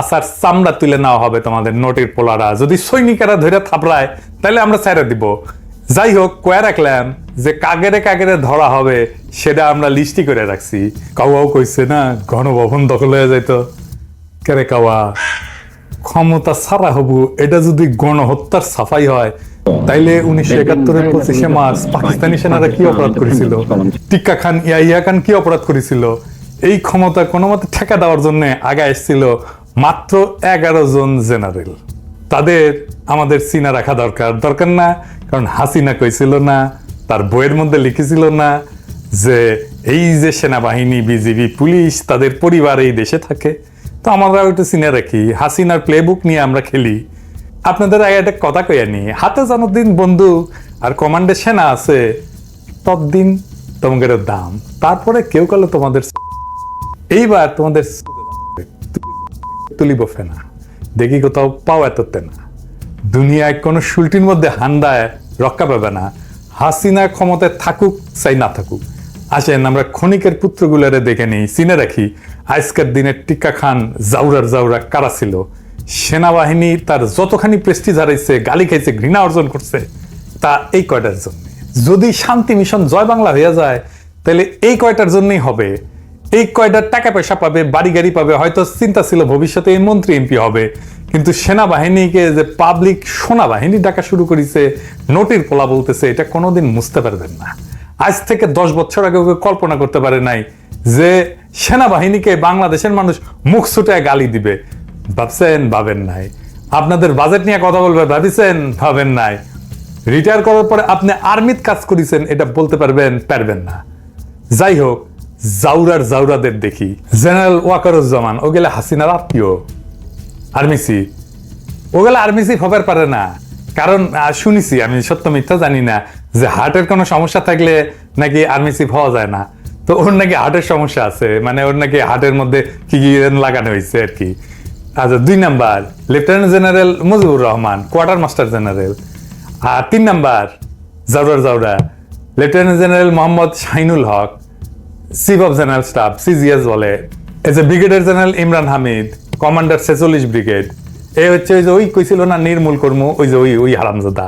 আসার চামড়া তুলে নেওয়া হবে তোমাদের নোটের পোলারা। যদি সৈনিকেরা ধরে থাপড়ায়, তাহলে আমরা ছেড়ে দিব। যাই হোক, কয়ে রাখলাম যে কাগেরে কাগেরে ধরা হবে, সেটা আমরা লিস্টি করে রাখছি। কাউয়াও কইছে না, গণভবন দখল হয়ে যাইত। কেরে কাওয়া, ক্ষমতা ছাড়া হবু, এটা যদি গণহত্যার সাফাই হয়, তাইলে উনিশশো একাত্তরের পঁচিশে মার্চ পাকিস্তানি সেনারা কি অপরাধ করেছিল? টিক্কা খান ইয়া খান কি অপরাধ করেছিল? এই ক্ষমতা কোনো মতে ঠেকা দেওয়ার জন্য আগে এসেছিল মাত্র এগারো জন জেনারেল। তাদের আমাদের চিনা রাখা দরকার। দরকার না, কারণ হাসিনা কইছিল না, তার বইয়ের মধ্যে লিখেছিল না যে এই যে সেনাবাহিনী, বিজিবি, পুলিশ তাদের পরিবার এই দেশে থাকে। তো আমরা একটু চিনে রাখি। হাসিনার প্লে বুক নিয়ে আমরা খেলি। আপনাদের আগে একটা কথা কইয়া নি, হাতে যতদিন বন্ধু আর কমান্ডে সেনা আছে, ততদিন তোমাদের দাম। তারপরে কেউ কালো তোমাদের এইবার তোমাদের তুলিব ফেনা। দেখি কোথাও পাও এততে না দুনিয়ায় কোনো শুলটির মধ্যে হান্দায় রক্ষা পাবে না। হাসিনা ক্ষমতায় থাকুক, চাই না থাকুক। আসেন আমরা ক্ষণিকের পুত্রগুলারে দেখে নিই, চিনে রাখি। আজকের দিনে টিক্কা খান জাউরার জাউরা কারা ছিল? সেনাবাহিনী তার যতখানি প্রেস্টিজ হারাইছে, গালি খাইছে, ঘৃণা অর্জন করছে, তা এই কয়টার জন্য? যদি শান্তি মিশন জয় বাংলা হয়ে যায়, তাহলে এই কয়টার জন্যই হবে? এই কয়টা টাকা পয়সা পাবে, বাড়ি গাড়ি পাবে, হয়তো চিন্তা ছিল ভবিষ্যতে এই মন্ত্রী এমপি হবে। কিন্তু সেনাবাহিনীকে যে পাবলিক সোনাবাহিনী ডাকা শুরু করেছে, নোটির পোলা বলতেছে, এটা কোনোদিন মুছতে পারবেন না। আজ থেকে দশ বছর আগে ওকে কল্পনা করতে পারে নাই যে সেনাবাহিনীকে বাংলাদেশের মানুষ মুখ ছুটে গালি দিবে। ভাবছেন, ভাবেন নাই। আপনাদের বাজেট নিয়ে কথা বলবে, ভাবিছেন, ভাবেন নাই। রিটায়ার করার পরে আপনি আর্মিত কাজ করেছেন, এটা বলতে পারবেন পারবেন না। যাই হোক জাউরার জাউরাদের দেখি। জেনারেল ওয়াকারুজ্জামান ও গেলে হাসিনার আত্মীয়। আর্মিসি। ওগুলো আর্মি চিফ হবার পারে না। কারণ শুনেছি, আমি সত্য মিথ্যা জানি না যে হার্টের কোনো সমস্যা থাকলে নাকি আর্মি চিফ হওয়া যায় না। তো ওর নাকি হার্টের সমস্যা আছে মানে ওর নাকি হার্টের মধ্যে কি কি লাগানো হয়েছে আর কি। আচ্ছা দুই number, lieutenant general Mujibur Rahman, quarter master general. আর তিন নাম্বার, জাউরার জাউরা, lieutenant general Mohammad Shahinul Haque. Chief of general staff CGS বলে as a brigadier general Imran Hamid commander ছেচল্লিশ ব্রিগেড এ হচ্ছে ওই যে ওই কইছিল না, নির্মূল কর্ম, ওই যে ওই ওই হারামজাদা।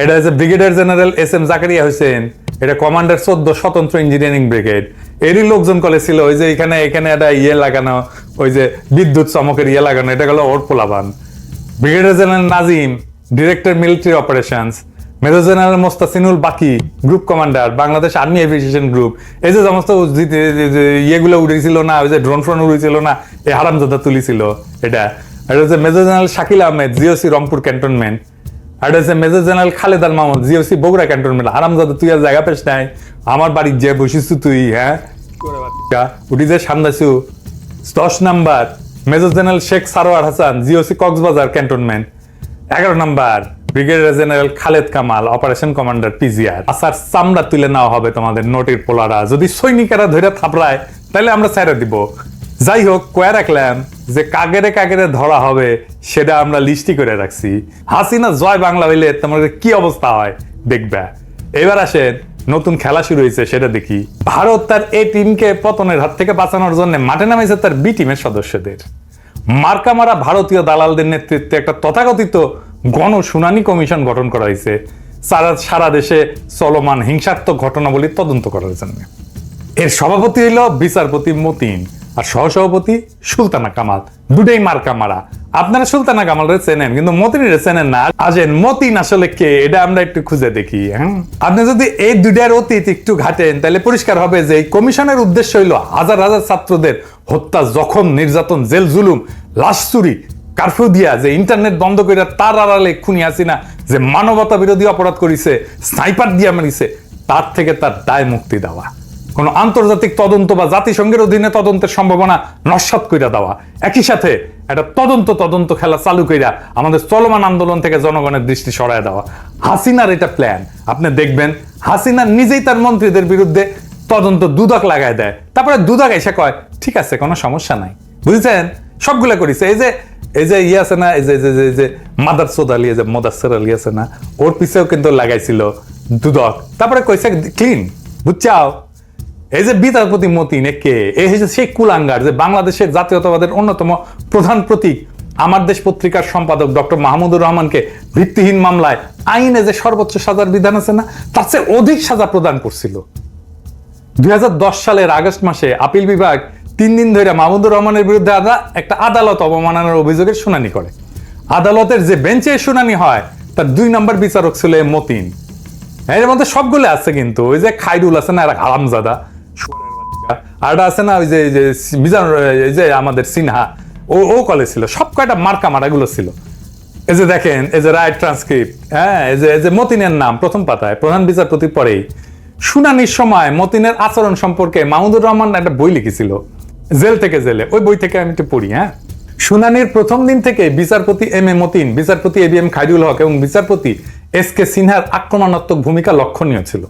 এটা হচ্ছে brigadier general S M Zakaria Hossain এটা কমান্ডার চোদ্দ স্বতন্ত্র ইঞ্জিনিয়ারিং ব্রিগেড এরই লোকজন কলে ছিল, ওই যে এখানে এখানে একটা ইয়ে লাগানো, ওই যে বিদ্যুৎ চমকের ইয়ে লাগানো, এটা গেল ওর পোলাবান brigadier general Nazim director military operations major general Mostasinul বাকি group commander Bangladesh army aviation group এই যে সমস্ত ইয়েগুলো উড়েছিল না, ওই যে ড্রোন ফ্রোন উড়েছিল না, এই হারামজাদা তুলিছিল এটা। এটা হচ্ছে major general Shakil Ahmed GOC Rangpur cantonment আর হচ্ছে major general Khaled Al Mahmud GOC Bogura cantonment হারামজাদা, তুই আর জায়গা পেশ নাই, আমার বাড়ির যে বসিস তুই হ্যাঁ? উঠি যে সামনাছু দশ number major general Sheikh Sarwar Hasan GOC Cox's Bazar cantonment এগারো number brigadier general Khaled Kamal operation commander PGR আসার চামড়া তুলে নেওয়া হবে তোমাদের নোটের পোলারা যদি সৈনিকেরা ধরে থাপড়ায় তাহলে আমরা ছেড়ে দিব যাই হোক কয়ে রাখলাম যে কাগেরে কাগেরে ধরা হবে সেটা আমরা লিস্টি করে রাখছি হাসিনা জয় বাংলা হইলে তোমাদের কি অবস্থা হয় দেখবে এবার আসেন নতুন খেলা শুরু হয়েছে সেটা দেখি ভারত তার এই টিমকে পতনের হাত থেকে বাঁচানোর জন্য মাঠে নামাইছে তার বি টিমের সদস্যদের মার্কা মারা ভারতীয় দালালদের নেতৃত্বে একটা তথাকথিত গণ শুনানি কমিশন গঠন করা হয়েছে। সারা সারা দেশে চলমান হিংসাত্মক ঘটনাবলী তদন্ত করার জন্য। এর সভাপতি হইল বিচারপতি মতিন আর সহসভাপতি সুলতানা কামাল। দুটাই মার্কা মারা। আপনারা সুলতানা কামাল রে চেনেন, কিন্তু মতিন রে চেনেন না। আজেন মতিন আসলে কে? এটা আমরা একটু খুঁজে দেখি হ্যাঁ? আপনি যদি এই দুটার অতীত একটু ঘাটেন, তাহলে পরিষ্কার হবে যে এই কমিশনের উদ্দেশ্য হইল হাজার হাজার ছাত্রদের হত্যা, জখম, নির্যাতন, জেল জুলুম, লাশ চুরি কারফিউ দিয়া যে ইন্টারনেট বন্ধ করে তার আড়ালে খুনি আসিনা যে মানবতা বিরোধী অপরাধ করিছে, স্নাইপার দিয়া মারিছে, তার থেকে তার দায় মুক্তি দেওয়া। কোন আন্তর্জাতিক তদন্ত বা জাতিসংঘের অধীনে তদন্তের সম্ভাবনা নস্বাত কইরা দেওয়া। একই সাথে একটা তদন্ত তদন্ত খেলা চালু কইরা আমাদের চলমান আন্দোলন থেকে জনগণের দৃষ্টি সরায় দেওয়া। হাসিনার এটা প্ল্যান আপনি দেখবেন, হাসিনা নিজেই তার মন্ত্রীদের বিরুদ্ধে তদন্ত দুদক লাগায় দেয়। তারপরে দুদক এসে কয়, ঠিক আছে, কোনো সমস্যা নাই। বুঝেছেন? সবগুলা করিছে। এই যে এই যে ইয়ে আছে না, এই যে যে- যে- মাদার সোদ আলী যে মদাসের আলী আছে না, ওর পিছেও কিন্তু লাগাইছিল দুদক তারপরে কইছে, ক্লিন, বুঝছাও? এই যে বিচারপতি মতিন কে এ হচ্ছে সেই কুলাঙ্গার, যে বাংলাদেশের জাতীয়তাবাদের অন্যতম প্রধান প্রতীক, আমার দেশ পত্রিকার সম্পাদক ডক্টর মাহমুদুর রহমানকে ভিত্তিহীন মামলায় আইনে যে সর্বোচ্চ সাজার বিধান আছে না, তার চেয়ে অধিক সাজা প্রদান করছিল। দুই হাজার দশ সালের আগস্ট মাসে আপিল বিভাগ তিন দিন ধরে মাহমুদুর রহমানের বিরুদ্ধে আদা একটা আদালত অবমাননার অভিযোগের শুনানি করে। আদালতের যে বেঞ্চে শুনানি হয়, তার দুই নম্বর বিচারক ছিল মতিন। এর মধ্যে সবগুলো আছে কিন্তু। ওই যে খাইরুল আছে না হারামজাদা। শুয়োরের বাচ্চা। আর আছে না, ওই যে মিজান এই যে আমাদের সিনহা। ও ও কলে ছিল। সব কয়টা মার্কা মারাগুলো ছিল। এই যে দেখেন, এই যে রাইট ট্রান্সক্রিপ্ট হ্যাঁ এই যে এই যে মতিনের নাম প্রথম পাতায়, প্রধান বিচারপতি পরেই। শুনানির সময় মতিনের আচরণ সম্পর্কে মাহমুদুর রহমান একটা বই লিখেছিল। জেল থেকে জেলে, ওই বই থেকে আমি একটু পড়ি হ্যাঁ? শুনানির প্রথম দিন থেকে বিচারপতি এম এ মতিন, বিচারপতি A B M Khairul Haque এবং বিচারপতি এস কে সিনহার আক্রমণাত্মক ভূমিকা লক্ষণীয় ছিল।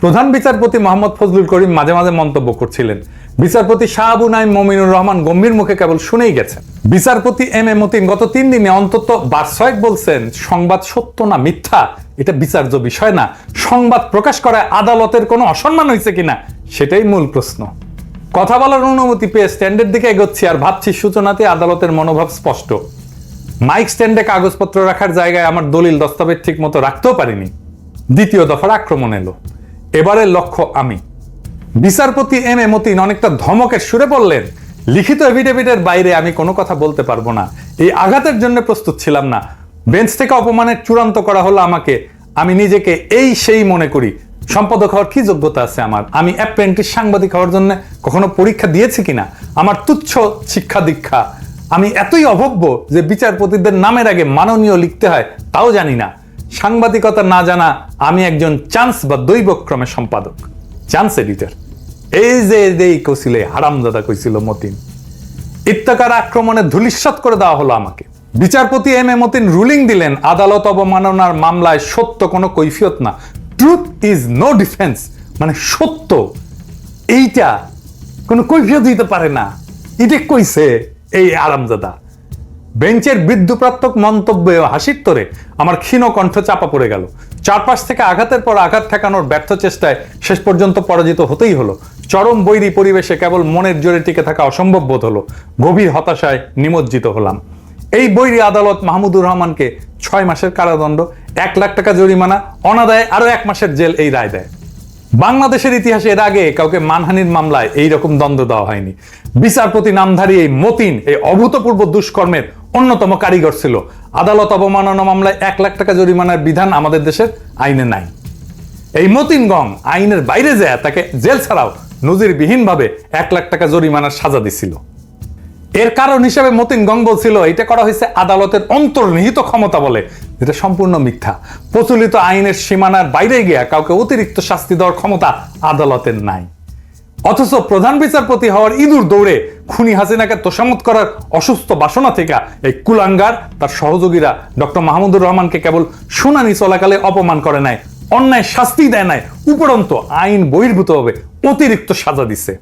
প্রধান বিচারপতি মোহাম্মদ ফজলুল করিম মাঝে মাঝে মন্তব্য করছিলেন। বিচারপতি শাহাবু নাইম মমিনুর রহমান গম্ভীর মুখে কেবল শুনেই গেছেন। বিচারপতি এম এ মতিন গত তিন দিনে অন্তত বারশয়েক বলছেন, সংবাদ সত্য না মিথ্যা? এটা বিচার্য বিষয় না। সংবাদ প্রকাশ করায় আদালতের কোনো অসম্মান হয়েছে কিনা? সেটাই মূল প্রশ্ন। কথা বলার অনুমতি পেয়ে স্ট্যান্ডের দিকে এগোচ্ছি আর ভাবছি সূচনাতে আদালতের মনোভাব স্পষ্ট। মাইক স্ট্যান্ডে কাগজপত্র রাখার জায়গায় আমার দলিল, দস্তাবেজ ঠিক মতো রাখতেও পারিনি। দ্বিতীয় দফার আক্রমণ এলো। এবারের লক্ষ্য আমি। বিচারপতি এম এ মতিন অনেকটা ধমকের সুরে বললেন, লিখিত এভিডেভিটের বাইরে আমি কোনো কথা বলতে পারব না। এই আঘাতের জন্য প্রস্তুত ছিলাম না। বেঞ্চ থেকে অপমানের চূড়ান্ত করা হলো আমাকে। আমি নিজেকে এই সেই মনে করি। সম্পাদক হওয়ার কি যোগ্যতা আছে আমার? আমি অ্যাপ্রেন্টিস সাংবাদিক হওয়ার জন্য কখনো পরীক্ষা দিয়েছি কিনা? আমার তুচ্ছ শিক্ষা দীক্ষা। আমি এতই অভব্য যে বিচারপতিদের নামের আগে মাননীয় লিখতে হয়, তাও জানি না। সাংবাদিকতা না জানা আমি একজন চান্স বা দৈবক্রমে সম্পাদক চান্স এডিটর এই যে, এই কইছিলে হারামদাদা কইছিল মতিন। ইত্তাকার আক্রমণে ধুলিস্বাত করে দেওয়া হলো আমাকে। বিচারপতি এম এ মতিন রুলিং দিলেন, আদালত অবমাননার মামলায় সত্য কোনো কৈফিয়ত না। ট্রুথ ইজ নো ডিফেন্স মানে সত্য। এইটা কোনো কৈফিয়ত দিতে পারে না। এটা কইছে এই আরামজাদা। বেঞ্চের বিদ্যুপ্রাত্মক মন্তব্যে হাসির তোরে আমার ক্ষীণ কণ্ঠ চাপা পড়ে গেল। চারপাশ থেকে আঘাতের পর আঘাত ঠেকানোর ব্যর্থ চেষ্টায় শেষ পর্যন্ত পরাজিত হতেই হলো। চরম বৈরী পরিবেশে কেবল মনের জোরে টিকে থাকা অসম্ভব বোধ হলো। গভীর হতাশায় নিমজ্জিত হলাম। এই বৈরী আদালত মাহমুদুর রহমানকে ছয় মাসের কারাদণ্ড, এক লাখ টাকা জরিমানা, অনাদায়ে আরও এক মাসের জেল এই রায় দেয়। বাংলাদেশের ইতিহাসে এর আগে কাউকে মানহানির মামলায় এই রকম দ্বন্দ্ব দেওয়া হয়নি। বিচারপতি নামধারী এই মতিন, এই অভূতপূর্ব দুষ্কর্মের অন্যতম কারিগর ছিল। আদালত অবমাননা মামলায় এক লাখ টাকা জরিমানার বিধান আমাদের দেশের আইনে নাই। এই মতিন গং আইনের বাইরে যায়, তাকে জেল ছাড়াও নজিরবিহীনভাবে এক লাখ টাকা জরিমানার সাজা দিছিল। এর কারণ হিসেবে মতিন গং বলছিল এটা করা হয়েছে আদালতের অন্তর্নিহিত ক্ষমতা বলে, যেটা সম্পূর্ণ মিথ্যা। প্রচলিত আইনের সীমানার বাইরে গিয়া কাউকে অতিরিক্ত শাস্তি দেওয়ার ক্ষমতা আদালতের নাই। অথচ প্রধান বিচারপতি হওয়ার ইঁদুর দৌড়ে খুনি হাসিনাকে তোষামত করার অসুস্থ বাসনা থেকে এই কুলাঙ্গার, তার সহযোগীরা ডক্টর মাহমুদুর রহমানকে কেবল শুনানি চলাকালে অপমান করে নাই, অন্যায় শাস্তি দেয় নাই। উপরন্ত আইন বহির্ভূতভাবে অতিরিক্ত সাজা দিছে।